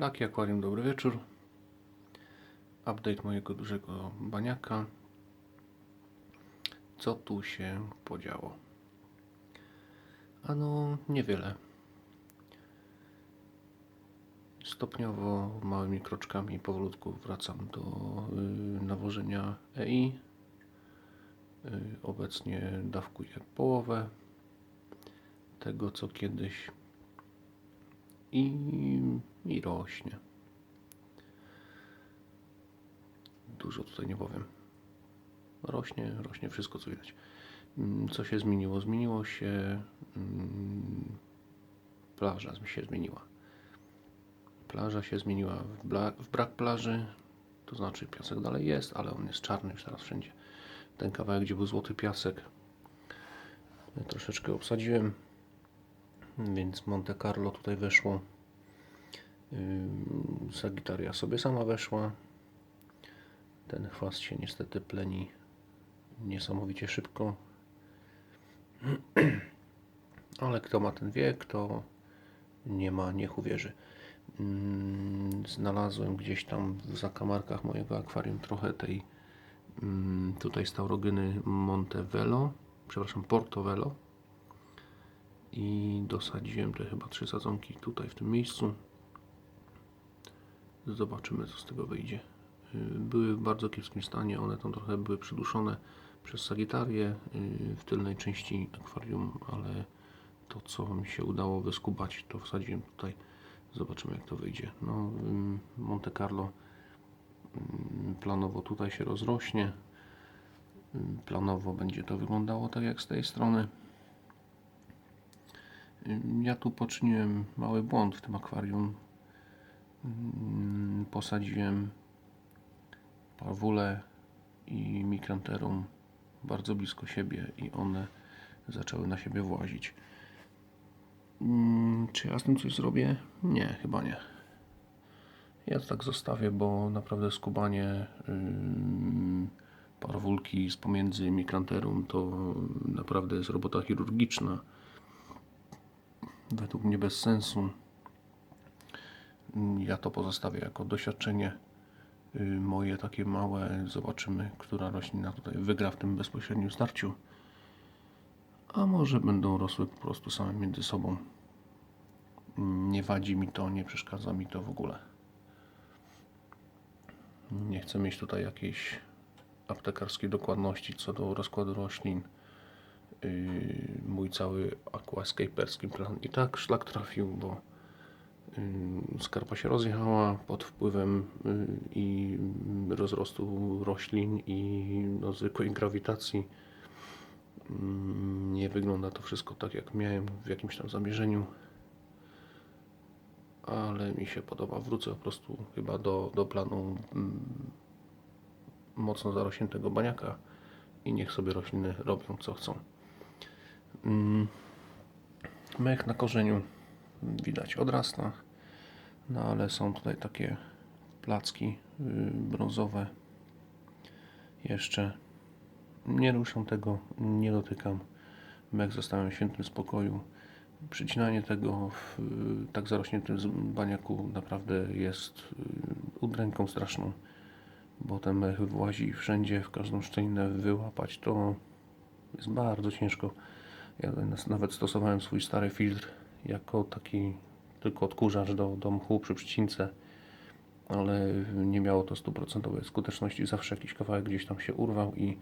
Laki Akwarium, dobry wieczór. Update mojego dużego baniaka. Co tu się podziało? Ano, niewiele. Stopniowo, małymi kroczkami, powolutku wracam do y, nawożenia EI. Y, obecnie dawkuję połowę tego, co kiedyś i, i rośnie. Dużo tutaj nie powiem. Rośnie, rośnie wszystko, co widać. Mm, Co się zmieniło? Zmieniło się. mm, Plaża się zmieniła. Plaża się zmieniła w, bla, w brak plaży. To znaczy, piasek dalej jest, ale on jest czarny już teraz wszędzie. Ten kawałek, gdzie był złoty piasek, troszeczkę obsadziłem więc Monte Carlo tutaj weszło. Sagitaria sobie sama weszła. Ten chwast się niestety pleni niesamowicie szybko. Ale kto ma ten wie, kto nie ma, niech uwierzy. Znalazłem gdzieś tam w zakamarkach mojego akwarium trochę tej tutaj staurogyny Montevelo, przepraszam, Portobello i dosadziłem te chyba trzy sadzonki tutaj w tym miejscu. Zobaczymy co z tego wyjdzie. Yy, Były w bardzo kiepskim stanie, one tam trochę były przyduszone przez sagitarię yy, w tylnej części akwarium, ale to co mi się udało wyskubać to wsadziłem tutaj. Zobaczymy jak to wyjdzie. No, ym, Monte Carlo planowo tutaj się rozrośnie. Planowo będzie to wyglądało tak jak z tej strony. Ja tu poczyniłem mały błąd w tym akwarium. Mm, Posadziłem parwulę i mikranterum bardzo blisko siebie i one zaczęły na siebie włazić. Mm, Czy ja z tym coś zrobię? Nie, chyba nie. Ja to tak zostawię, bo naprawdę skubanie parwulki z pomiędzy mikranterum to naprawdę jest robota chirurgiczna według mnie bez sensu. Ja to pozostawię jako doświadczenie y, moje takie małe. Zobaczymy, która roślina tutaj wygra w tym bezpośrednim starciu. A może będą rosły po prostu same między sobą. Nie wadzi mi to, nie przeszkadza mi to w ogóle. Nie chcę mieć tutaj jakiejś aptekarskiej dokładności co do rozkładu roślin mój cały aquascaperski plan i tak szlak trafił, bo yy, skarpa się rozjechała pod wpływem yy, i rozrostu roślin i no, zwykłej grawitacji. Yy, Nie wygląda to wszystko tak jak miałem w jakimś tam zamierzeniu. Ale mi się podoba. Wrócę po prostu chyba do, do planu mm, mocno zarośniętego baniaka i niech sobie rośliny robią co chcą. Mm, Mech na korzeniu widać odrasta, no ale są tutaj takie placki yy, brązowe. Jeszcze nie ruszam tego, nie dotykam. Mech zostawiam w świętym spokoju. Przycinanie tego w yy, tak zarośniętym baniaku naprawdę jest yy, udręką straszną, bo ten mech włazi wszędzie, w każdą szczelinę wyłapać to jest bardzo ciężko. Ja nawet stosowałem swój stary filtr jako taki tylko odkurzacz do, do mchu przy przycince, ale nie miało to stuprocentowej skuteczności. Zawsze jakiś kawałek gdzieś tam się urwał i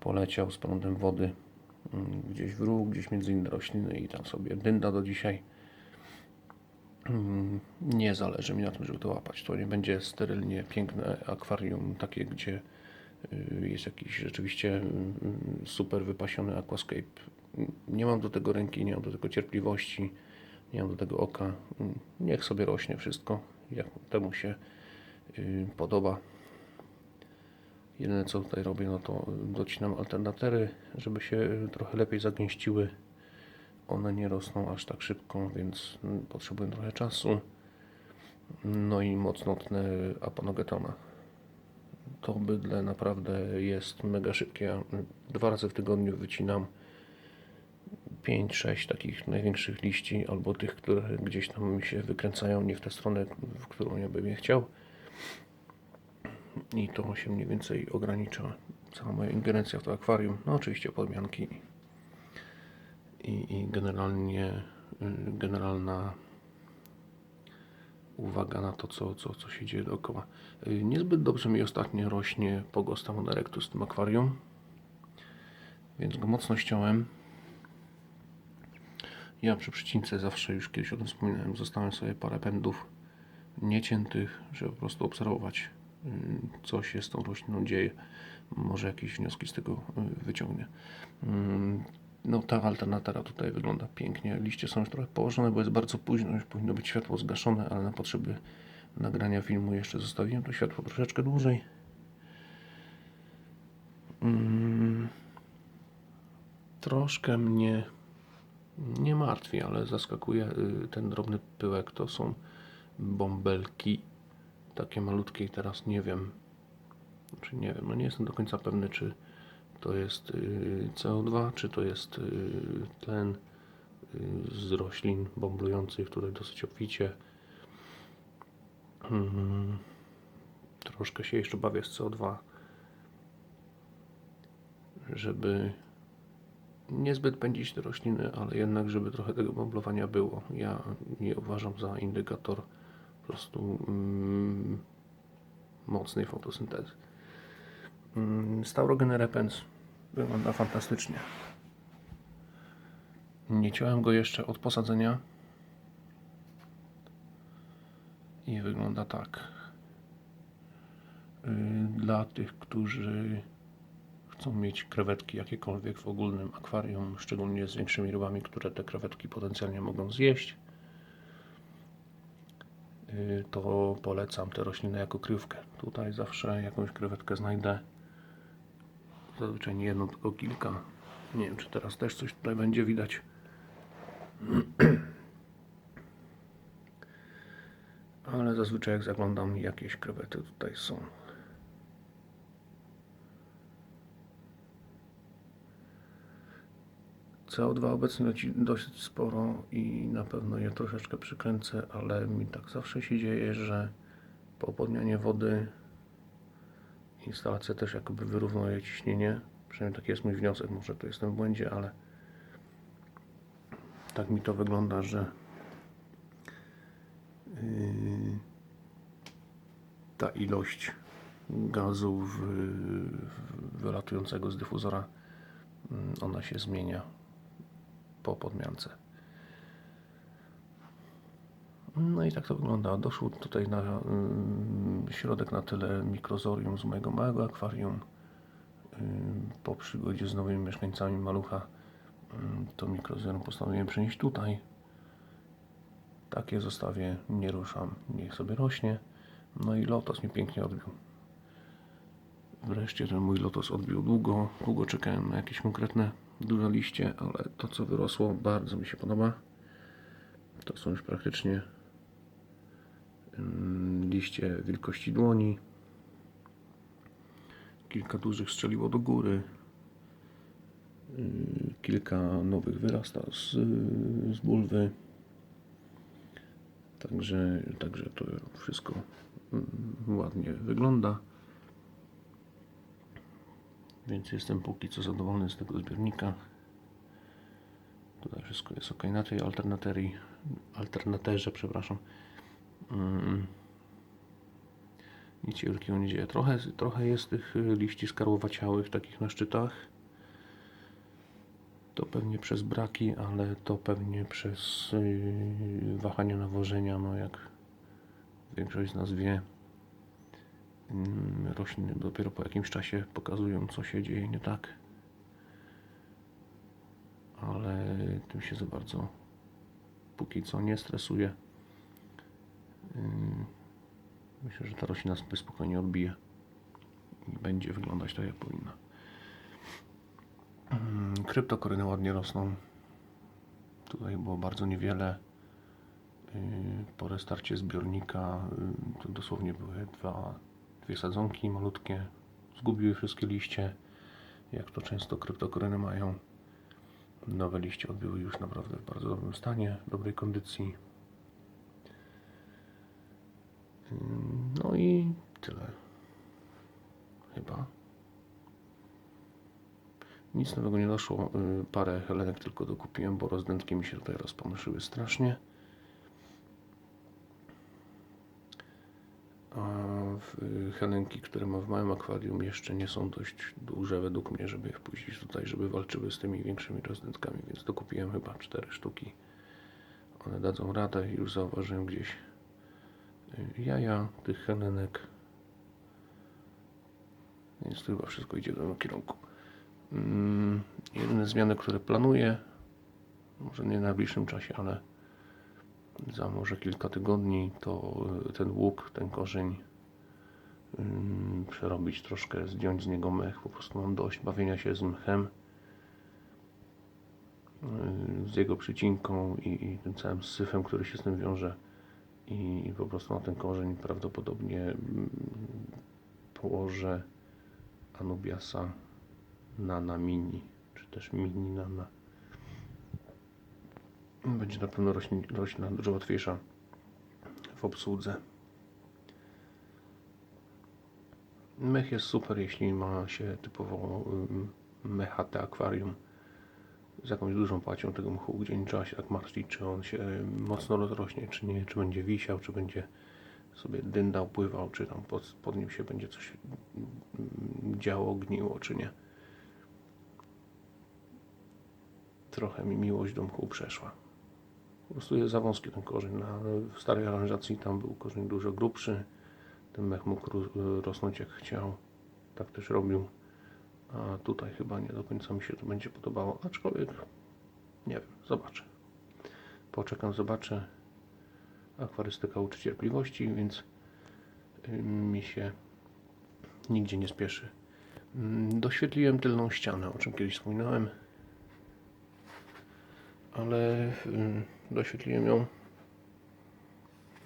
poleciał z prądem wody mm, gdzieś w róg, gdzieś między inne rośliny i tam sobie dynda do dzisiaj. Mm, Nie zależy mi na tym, żeby to łapać. To nie będzie sterylnie piękne akwarium, takie gdzie y, jest jakiś rzeczywiście mm, super wypasiony aquascape. Nie mam do tego ręki, nie mam do tego cierpliwości, nie mam do tego oka. Niech sobie rośnie wszystko, jak temu się y, podoba. Jedyne co tutaj robię, no to docinam alternatery, żeby się trochę lepiej zagęściły. One nie rosną aż tak szybko, więc potrzebują trochę czasu. No i mocno tnę aponogetona. To bydle naprawdę jest mega szybkie. Dwa razy w tygodniu wycinam. 5-6 takich największych liści, albo tych, które gdzieś tam mi się wykręcają, nie w tę stronę, w którą ja bym je chciał. I to się mniej więcej ogranicza cała moja ingerencja w to akwarium. No oczywiście podmianki i, i generalnie y, generalna uwaga na to, co, co, co się dzieje dookoła. Y, Niezbyt dobrze mi ostatnio rośnie Pogosta monerectus w tym akwarium, więc go mocno ściąłem. Ja przy przycince zawsze, już kiedyś o tym wspominałem, zostawiam sobie parę pędów nieciętych, żeby po prostu obserwować, y, co się z tą rośliną dzieje. Może jakieś wnioski z tego y, wyciągnie. Mm, No ta alternatera tutaj wygląda pięknie. Liście są już trochę położone, bo jest bardzo późno, już powinno być światło zgaszone, ale na potrzeby nagrania filmu jeszcze zostawiłem to światło troszeczkę dłużej. Mm, Troszkę mnie nie martwi, ale zaskakuje y, ten drobny pyłek. To są bąbelki takie malutkie i teraz nie wiem, czy nie wiem, no nie jestem do końca pewny, czy to jest y, CO2, czy to jest y, tlen z roślin bąblujących, które dosyć obficie. Mm, Troszkę się jeszcze bawię z CO2, żeby niezbyt pędzić rośliny, ale jednak, żeby trochę tego bąblowania było. Ja nie uważam za indykator po prostu mm, mocnej fotosyntezy. Mm, Staurogen repens wygląda fantastycznie. Nie ciąłem go jeszcze od posadzenia i wygląda tak. Y, Dla tych, którzy chcą mieć krewetki jakiekolwiek w ogólnym akwarium, szczególnie z większymi rybami, które te krewetki potencjalnie mogą zjeść, y, to polecam te rośliny jako kryjówkę. Tutaj zawsze jakąś krewetkę znajdę. Zazwyczaj nie jedną, tylko kilka. Nie wiem, czy teraz też coś tutaj będzie widać. Ale zazwyczaj jak zaglądam, jakieś krewety tutaj są. CO2 obecnie leci dosyć sporo i na pewno je troszeczkę przykręcę, ale mi tak zawsze się dzieje, że po podmianie wody instalacja też jakoby wyrównuje ciśnienie. Przynajmniej taki jest mój wniosek, może to jestem w błędzie, ale tak mi to wygląda, że yy, ta ilość gazu wylatującego z dyfuzora mm, ona się zmienia po podmiance. No i tak to wygląda. Doszło tutaj na mm, środek na tyle mikrozorium z mojego małego akwarium. Po przygodzie z nowymi mieszkańcami malucha ym, to mikrozorium postanowiłem przenieść tutaj. Takie zostawię, nie ruszam, niech sobie rośnie. No i lotos mi pięknie odbił. Wreszcie ten mój lotos odbił długo. Długo czekałem na jakieś konkretne duże liście, ale to co wyrosło bardzo mi się podoba. To są już praktycznie ym, liście wielkości dłoni. Kilka dużych strzeliło do góry. Yy, Kilka nowych wyrasta z, z bulwy. Także, także to wszystko mm, ładnie wygląda. Więc jestem póki co zadowolony z tego zbiornika. Tutaj wszystko jest ok na tej alternaterii, alternaterze, przepraszam. Mm. Nic wielkiego nie dzieje. Trochę, trochę jest tych y, liści skarłowaciałych, takich na szczytach. To pewnie przez braki, ale to pewnie przez yy, wahania nawożenia, no jak większość z nas wie. Mm, Rośliny dopiero po jakimś czasie pokazują, co się dzieje nie tak. Ale tym się za bardzo póki co nie stresuje. Myślę, że ta roślina sobie spokojnie odbije i będzie wyglądać tak, jak powinna. Kryptokoryny ładnie rosną. Tutaj było bardzo niewiele. Po restarcie zbiornika to dosłownie były dwa, dwie sadzonki malutkie. Zgubiły wszystkie liście, jak to często kryptokoryny mają. Nowe liście odbyły już naprawdę w bardzo dobrym stanie, dobrej kondycji. No i tyle. Chyba. Nic nowego nie doszło. Parę helenek tylko dokupiłem, bo rozdętki mi się tutaj rozpomyszyły strasznie. Y, helenki, które mam w małym akwarium jeszcze nie są dość duże według mnie, żeby wpuścić tutaj, żeby walczyły z tymi większymi rozdętkami, więc dokupiłem chyba cztery sztuki. One dadzą radę. Już zauważyłem gdzieś y, jaja tych helenek. Więc to chyba wszystko idzie w tym kierunku. Mm, Jedyne zmiany, które planuję, może nie w najbliższym czasie, ale za może kilka tygodni, to ten łuk, ten korzeń przerobić troszkę, zdjąć z niego mech. Po prostu mam dość bawienia się z mchem, y, z jego przycinką i, i tym całym syfem, który się z tym wiąże. I, i po prostu na ten korzeń prawdopodobnie mm, położę Anubiasa Nana Mini, czy też Mini Nana. Będzie na pewno roślin, roślina dużo łatwiejsza w obsłudze. Mech jest super, jeśli ma się typowo ym, mechate akwarium z jakąś dużą płacią tego mchu, gdzie nie trzeba się tak martwić, czy on się mocno rozrośnie, czy nie, czy będzie wisiał, czy będzie sobie dyndał, pływał, czy tam pod, pod nim się będzie coś działo, gniło, czy nie. Trochę mi miłość do mchu przeszła. Po prostu jest za wąski ten korzeń. Na, w starej aranżacji tam był korzeń dużo grubszy. Ten mech mógł ro- rosnąć jak chciał. Tak też robił. A tutaj chyba nie do końca mi się to będzie podobało. Aczkolwiek nie wiem, zobaczę. Poczekam, zobaczę. Akwarystyka uczy cierpliwości, więc y, mi się nigdzie nie spieszy. Mm, Doświetliłem tylną ścianę, o czym kiedyś wspominałem ale y, doświetliłem ją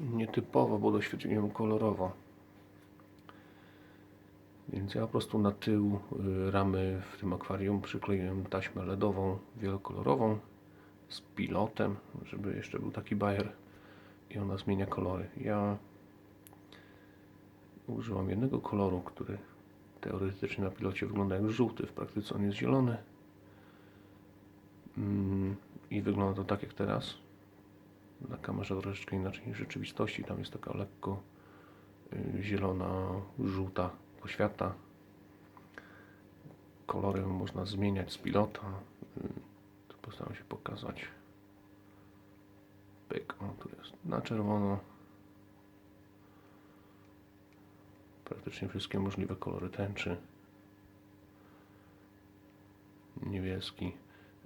nietypowo, bo doświetliłem ją kolorowo. Więc ja po prostu na tył y, ramy w tym akwarium przykleiłem taśmę LEDową wielokolorową z pilotem, żeby jeszcze był taki bajer i ona zmienia kolory. Ja użyłam jednego koloru, który teoretycznie na pilocie wygląda jak żółty, w praktyce on jest zielony. Mm, I wygląda to tak jak teraz. Na kamerze troszeczkę inaczej niż w rzeczywistości. Tam jest taka lekko y, zielona, żółta poświata. Kolory można zmieniać z pilota. Tu postaram się pokazać. Pyk, o tu jest na czerwono. Praktycznie wszystkie możliwe kolory tęczy. Niebieski.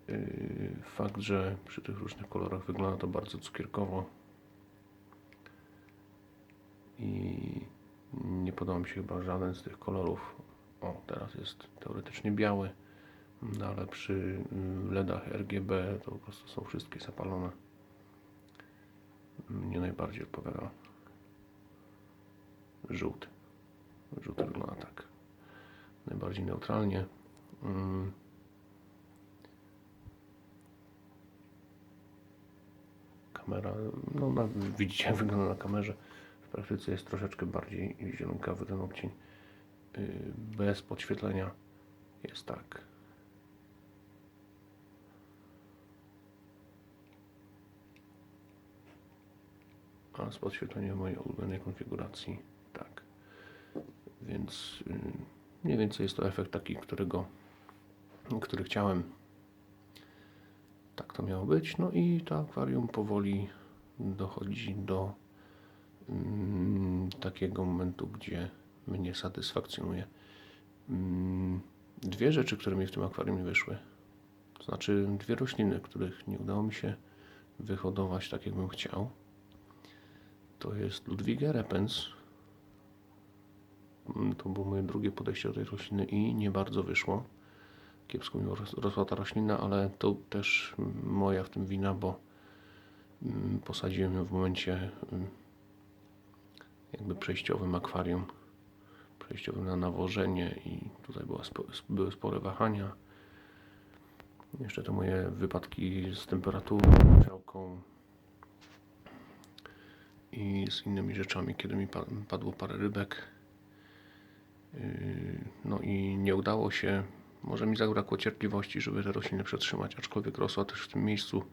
Yy, Fakt, że przy tych różnych kolorach wygląda to bardzo cukierkowo i nie podoba mi się chyba żaden z tych kolorów. O, teraz jest teoretycznie biały, no ale przy mm, LEDach RGB to po prostu są wszystkie zapalone. Mnie najbardziej odpowiada żółty. Żółty wygląda tak. Najbardziej neutralnie. Mm. kamera, no widzicie jak wygląda na kamerze. W praktyce jest troszeczkę bardziej zielonkawy ten odcień. Yy, Bez podświetlenia jest tak. A z podświetleniem mojej ulubionej konfiguracji tak. Więc yy, mniej więcej jest to efekt taki, którego, który chciałem tak to miało być. No i to akwarium powoli dochodzi do takiego momentu, gdzie mnie satysfakcjonuje. Mm, dwie rzeczy, które mi w tym akwarium nie wyszły. To znaczy dwie rośliny, których nie udało mi się wyhodować tak, jakbym chciał. To jest Ludwigia repens. Mm, To było moje drugie podejście do tej rośliny i nie bardzo wyszło kiepsko mi ros- rosła ta roślina, ale to też mm, moja w tym wina, bo mm, posadziłem ją w momencie mm, jakby przejściowym akwarium, przejściowym na nawożenie i tutaj była spo, były spore wahania. Jeszcze te moje wypadki z temperaturą, działką i z innymi rzeczami, kiedy mi pa- padło parę rybek. Yy, No i nie udało się. Może mi zabrakło cierpliwości, żeby te rośliny przetrzymać, aczkolwiek rosła też w tym miejscu,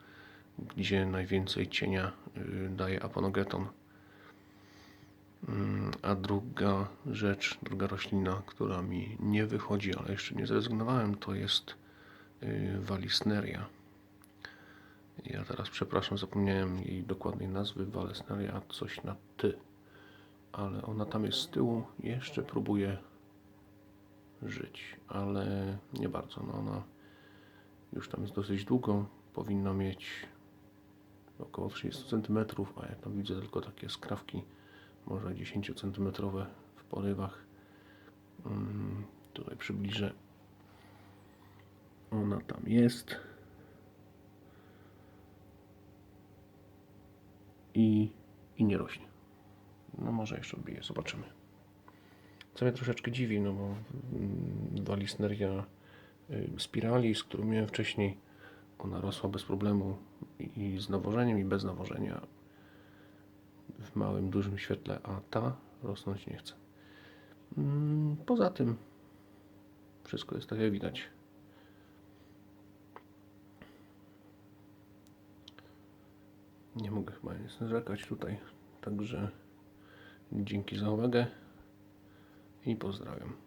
gdzie najwięcej cienia yy, daje aponogeton. Mm, A druga rzecz, druga roślina, która mi nie wychodzi, ale jeszcze nie zrezygnowałem, to jest yy, Walisneria. Ja teraz przepraszam, zapomniałem jej dokładnej nazwy. Walisneria, coś na ty. Ale ona tam jest z tyłu, jeszcze próbuje żyć, ale nie bardzo. No ona już tam jest dosyć długo, powinna mieć około 30 cm, a ja tam widzę tylko takie skrawki, może 10 cm w porywach. Mm, Tutaj przybliżę. Ona tam jest. I, i nie rośnie. No może jeszcze odbije, zobaczymy. Co mnie troszeczkę dziwi, no bo mm, Walisneria y, spiralis, którą miałem wcześniej, ona rosła bez problemu i z nawożeniem i bez nawożenia w małym, dużym świetle, a ta rosnąć nie chce. Mm, Poza tym wszystko jest tak jak widać. Nie mogę chyba nic narzekać tutaj, także dzięki za uwagę i pozdrawiam.